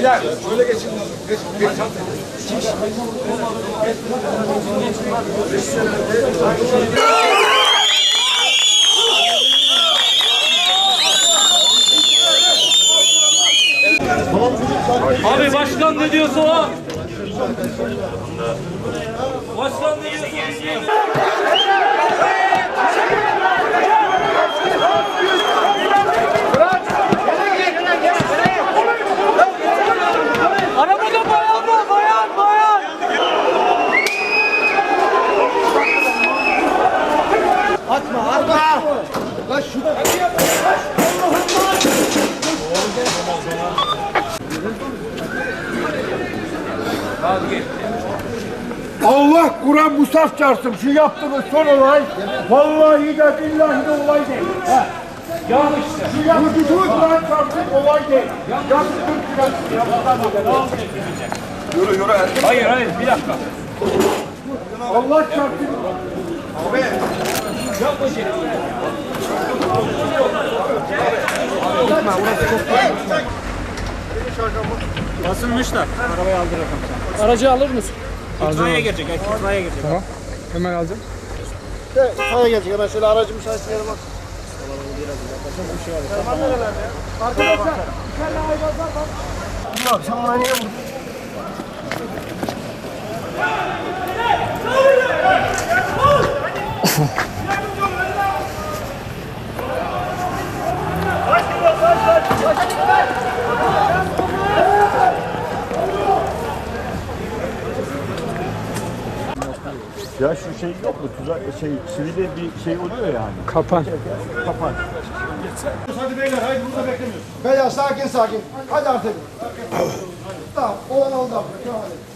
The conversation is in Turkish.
Beyler şöyle geçin. Geç, geç. Abi başkan ne diyorsa o. Başkan ne diyorsa. Allah Kur'an Musaf çarpsın şu yaptığınız son olay vallahi de billahi de olay değil. He. Yanlıştı. Şu yaptığınız Kur'an çarpsın olay değil. Yaptığınız Yürü yürü. Hayır hayır bir dakika. Allah çarpsın. Basılmış da. Arabayı aldırırım. Aracı alır mısın? İtfaiye girecek. İtfaiye girecek. Hemen alacağım. Sana gelecek hemen şöyle aracı müsaitliğe bak. Arkadaşlar, sen bana niye vurdun? Ya şu şey yok mu? Tuzak şey sivile bir şey oluyor yani. Kapan. Kapan. Beyler sakin sakin. Hadi artık. tamam olan oldu. Hadi.